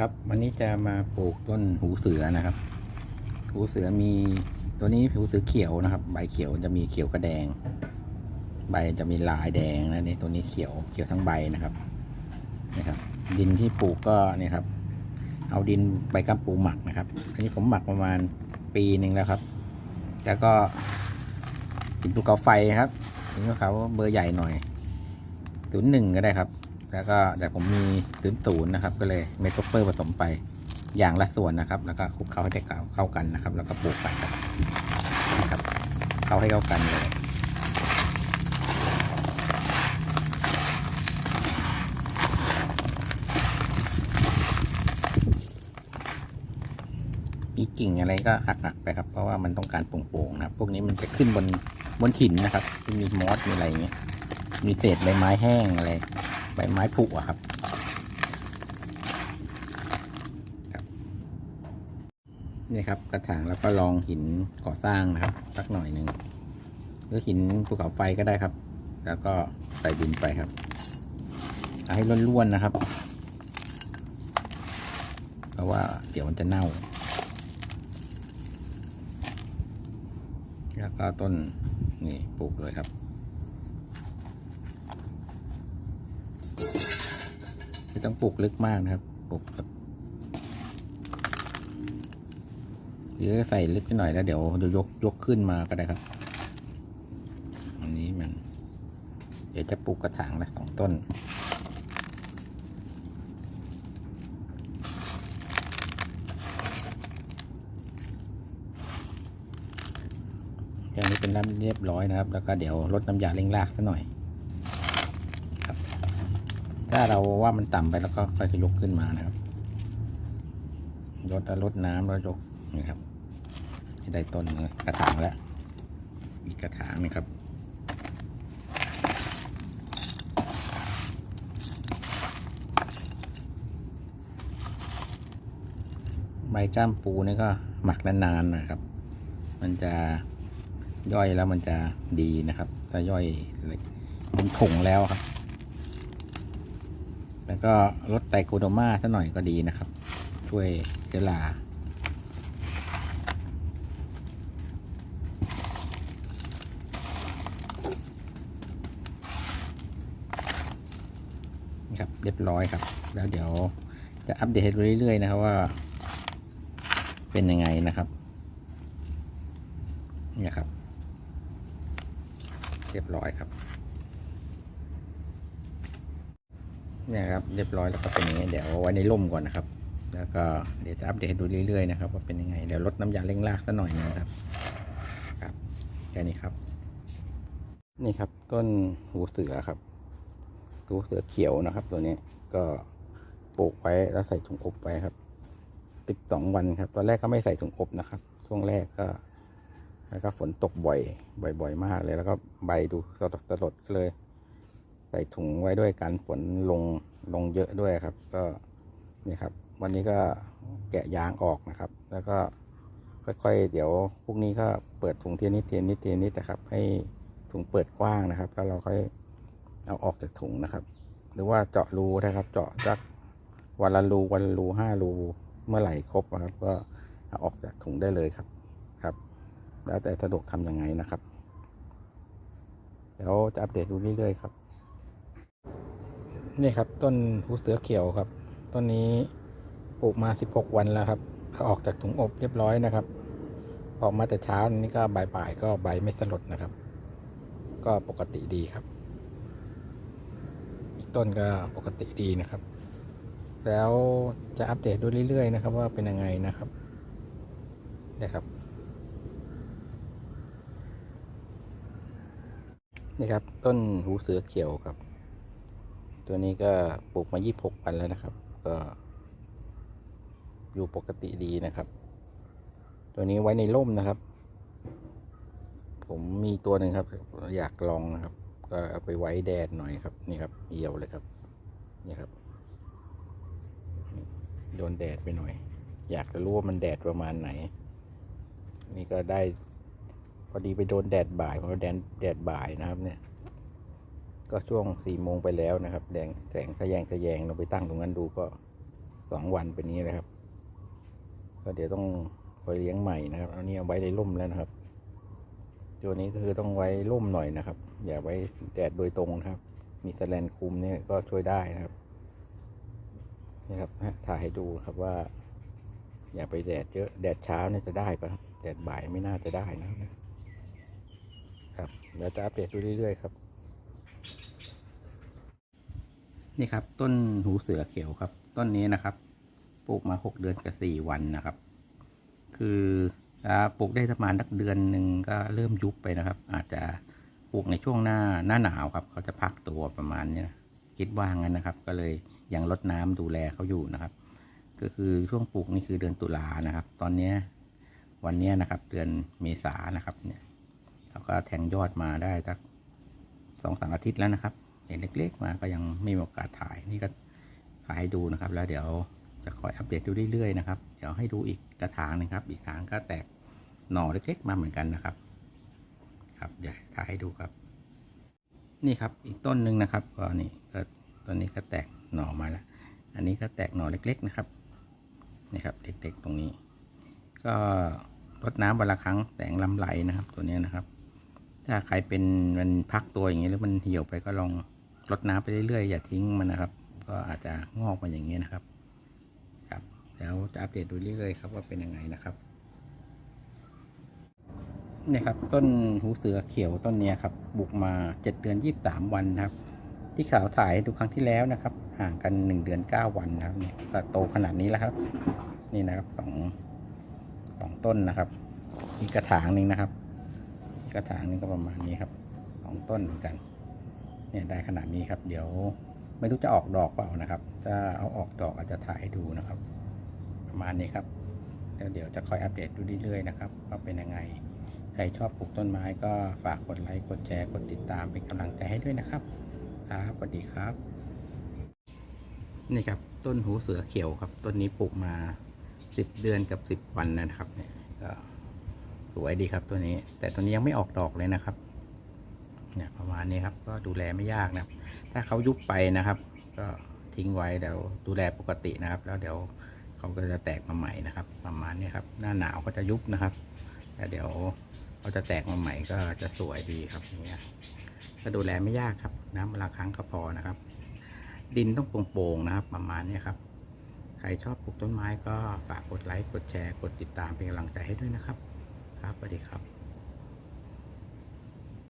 ครับ วันนี้จะมาปลูกต้นหูเสือนะครับ หูเสือมีตัวนี้หูเสือเขียวนะครับ ใบเขียวจะมีเขียวกระแดง ใบจะมีลายแดงนะนี่ตัวนี้เขียวเขียวทั้งใบนะครับนะครับ ดินที่ปลูกก็เนี่ยครับ เอาดินใบกัมปูหมักนะครับ อันนี้ผมหมักประมาณปีหนึ่งแล้วครับ แล้วก็หินภูเขาไฟครับหินภูเขาเบอร์ใหญ่หน่อยศูนย์หนึ่งก็ได้ครับ แล้วก็แต่ผมมีศูนย์ศูนย์นะครับ ก็เลยเมทโปเปอร์ผสมไปอย่างละส่วนนะครับ แล้วก็คลุกเคล้าให้ได้เข้าเข้ากันนะครับ แล้วก็ปลูกไปครับนะครับ เข้าให้เข้ากันเลยมีกิ่งอะไรก็หักๆไปครับ เพราะว่ามันต้องการโปร่งๆนะครับพวกนี้มันจะขึ้นบนบนหินนะครับที่มีมอสมีอะไรอย่างเงี้ยมีเศษใบไม้แห้งอะไร ใบไม้ผุอะครับ นี่ครับกระถางแล้วก็ลองหินก่อสร้างนะครับ สักหน่อยหนึ่งหรือหินภูเขาไฟก็ได้ครับ แล้วก็ใส่ดินไปครับให้ล้วนๆนะครับ เพราะว่าเดี๋ยวมันจะเน่า แล้วก็ต้นนี่ปลูกเลยครับ ไม่ต้องปลูกลึกมากนะครับปลูกแบบหรือใส่ลึกไปหน่อยแล้วเดี๋ยวเดี๋ยวยกยกขึ้นมาก็ได้ครับ อันนี้มัน เดี๋ยวจะปลูกกระถางละสองต้นอย่างนี้เป็นน้ำเรียบร้อยนะครับ แล้วก็เดี๋ยวลดน้ำยาเร่งรากสักหน่อย ถ้าเราว่ามันต่ำไปแล้วก็ค่อยจะยกขึ้นมานะครับลดลดน้ำแล้วยกนี่ครับจะได้ต้นกระถางแล้วอีกกระถางนี่ครับใบก้ามปูนี่ก็หมักนานๆนะครับ มันจะย่อยแล้วมันจะดีนะครับ ถ้าย่อยเป็นผงแล้วครับ แล้วก็ลดไตโคโดมาสักหน่อยก็ดีนะครับ ช่วยเชื้อราครับเรียบร้อยครับ แล้วเดี๋ยวจะอัปเดตให้ดูเรื่อยๆนะครับว่าเป็นยังไงนะครับเนี่ยครับ เรียบร้อยครับ เนี่ยครับเรียบร้อยแล้วก็เป็นอย่างนี้เดี๋ยวเอาไว้ในร่มก่อนนะครับ แล้วก็เดี๋ยวจะอัปเดตดูเรื่อยๆนะครับว่าเป็นยังไงเดี๋ยวลดน้ำยาเร่งรากสักหน่อยนะครับครับแค่นี้ครับ นี่ครับต้นหูเสือครับหูเสือเขียวนะครับ ตัวนี้ก็ปลูกไว้แล้วใส่ถุงอบไปครับสิบสองวันครับ ตอนแรกก็ไม่ใส่ถุงอบนะครับ ช่วงแรกก็แล้วก็ฝนตกบ่อย บ่อย ๆ มากเลย แล้วก็ใบดูสลดสลดก็เลย ส่ถุงไว้ด้วยกันฝนลงลงเยอะด้วยครับ ก็นี่ครับ วันนี้ก็แกะยางออกนะครับ แล้วก็ค่อยๆ เดี๋ยวพรุ่งนี้ก็เปิดถุงเทียนิดเทียนิดเทียนิดนะครับ ให้ถุงเปิดกว้างนะครับ แล้วเราค่อยเอาออกจากถุงนะครับ หรือว่าเจาะรูนะครับ เจาะจักวันละรูวันรูห้ารูเมื่อไหร่ครบนะครับ ก็เอาออกจากถุงได้เลยครับครับ แล้วแต่สะดวกทำยังไงนะครับเดี๋ยวจะอัปเดตดูเรื่อยๆครับ นี่ครับต้นหูเสือเขียวครับ ต้นนี้ปลูกมา 16 วันแล้วครับออกจากถุงอบเรียบร้อยนะครับ ออกมาแต่เช้านี้ก็บ่ายๆก็ใบไม่สลดนะครับ ก็ปกติดีครับ ต้นก็ปกติดีนะครับ แล้วจะอัปเดตดูเรื่อยๆนะครับ ว่าเป็นยังไงนะครับนะครับนี่ครับ ต้นหูเสือเขียวครับ ตัวนี้ก็ปลูกมา 26 วันแล้วนะครับ ก็อยู่ปกติดีนะครับ ตัวนี้ไว้ในร่มนะครับ ผมมีตัวหนึ่งครับ อยากลองนะครับ ก็เอาไปไว้แดดหน่อยครับ นี่ครับเหี่ยวเลยครับ นี่ครับ โดนแดดไปหน่อย อยากจะรู้ว่ามันแดดประมาณไหน นี่ก็ได้พอดีไปโดนแดดบ่ายเพราะว่าแดดแดดบ่ายนะครับเนี่ย ก็ช่วงสี่โมงไปแล้วนะครับ แดงแสงทะแยงทะแยงเราไปตั้งตรงนั้นดูก็สองวันเป็นอย่างนี้เลยครับ ก็เดี๋ยวต้องไปเลี้ยงใหม่นะครับอานี่เอาไว้ในร่มแล้วนะครับ ตัวนี้ก็คือต้องไว้ร่มหน่อยนะครับ อย่าไว้แดดโดยตรงนะครับ มีแสแลนคุมเนี่ยก็ช่วยได้นะครับนี่ครับถ่ายให้ดูครับว่า อย่าไปแดดเยอะแดดเช้าเนี่ยจะได้ปะแดดบ่ายไม่น่าจะได้นะครับ ครับเดี๋ยวจะอัปเดตดูเรื่อยๆครับ นี่ครับ ต้นหูเสือเขียวครับ ต้นนี้นะครับปลูกมาหกเดือนกับสี่วันนะครับ คือถ้าปลูกได้ประมาณสักเดือนหนึ่งก็เริ่มยุบไปนะครับ อาจจะปลูกในช่วงหน้าหน้าหนาวครับ เขาจะพักตัวประมาณเนี้ยคิดว่างั้นนะครับ ก็เลยยังลดน้ำดูแลเขาอยู่นะครับ ก็คือช่วงปลูกนี่คือเดือนตุลานะครับ ตอนเนี้วันนี้นะครับ เดือนเมษานะครับ เนี่ยเขาก็แทงยอดมาได้สักสองสามอาทิตย์แล้วนะครับ เห็นเล็กๆมาก็ยังไม่มีโอกาสถ่ายนี่ก็ถ่ายให้ดูนะครับ แล้วเดี๋ยวจะคอยอัปเดตดูเรื่อยๆนะครับเดี๋ยวให้ดูอีกกระถางหนึงครับ อีกถางก็แตกหน่อเล็กๆมาเหมือนกันนะครับ ครับเดี๋ยวถ่ายให้ดูครับ นี่ครับอีกต้นหนึ่งนะครับก็นี่ก็ต้นนี้ก็แตกหน่อมาแล้วอันนี้ก็แตกหน่อเล็ก ๆนะครับนี่ครับเล็กๆตรงนี้ ก็รดน้ำวันละครั้งแสงลำไหลนะครับ ตัวนี้นะครับ ถ้าใครเป็นมันพักตัวอย่างนี้แล้วมันเหี่ยวไปก็ลองรดน้ำไปเรื่อยๆ อย่าทิ้งมันนะครับ ก็อาจจะงอกมาอย่างนี้นะครับ ครับ แล้วจะอัปเดตดูเรื่อยๆครับว่าเป็นยังไงนะครับเนี่ยครับต้นหูเสือเขียวต้นนี้ครับบุกมาเจ็ดเดือนยี่สามวันครับ ที่ข่าวถ่ายดูครั้งที่แล้วนะครับ ห่างกันหนึ่งเดือนเก้าวันนะครับเนี่ยก็โตขนาดนี้แล้วครับ นี่นะครับสองสองต้นนะครับ อีกกระถางหนึ่งนะครับ กระถางนึงก็ประมาณนี้ครับสองต้นเหมือนกันเนี่ยได้ขนาดนี้ครับ เดี๋ยวไม่รู้จะออกดอกเปล่านะครับ ถ้าเอาออกดอกอาจจะถ่ายให้ดูนะครับ ประมาณนี้ครับแล้วเดี๋ยวจะคอยอัปเดตดูเรื่อยๆนะครับว่าเป็นยังไง ใครชอบปลูกต้นไม้ก็ฝากกดไลค์กดแชร์กดติดตามเป็นกำลังใจให้ด้วยนะครับครับสวัสดีครับ นี่ครับต้นหูเสือเขียวครับ ต้นนี้ปลูกมาสิบเดือนกับสิบวันนะครับเนี่ยก็ สวยดีครับตัวนี้ แต่ตัวนี้ยังไม่ออกดอกเลยนะครับเนี่ยประมาณนี้ครับก็ดูแลไม่ยากนะครับ ถ้าเขายุบไปนะครับ ก็ทิ้งไว้เดี๋ยวดูแลปกตินะครับ แล้วเดี๋ยวเขาก็จะแตกมาใหม่นะครับ ประมาณนี้ครับ หน้าหนาวก็จะยุบนะครับแล้วเดี๋ยวเขาจะแตกมาใหม่ก็จะสวยดีครับอย่างเงี้ยก็ดูแลไม่ยากครับ น้ำเวลาครั้งก็พอนะครับ ดินต้องโปร่งๆนะครับ ประมาณนี้ครับ ใครชอบปลูกต้นไม้ก็ฝากกดไลค์กดแชร์กดติดตามเป็นกำลังใจให้ด้วยนะครับ ครับสวัสดีครับ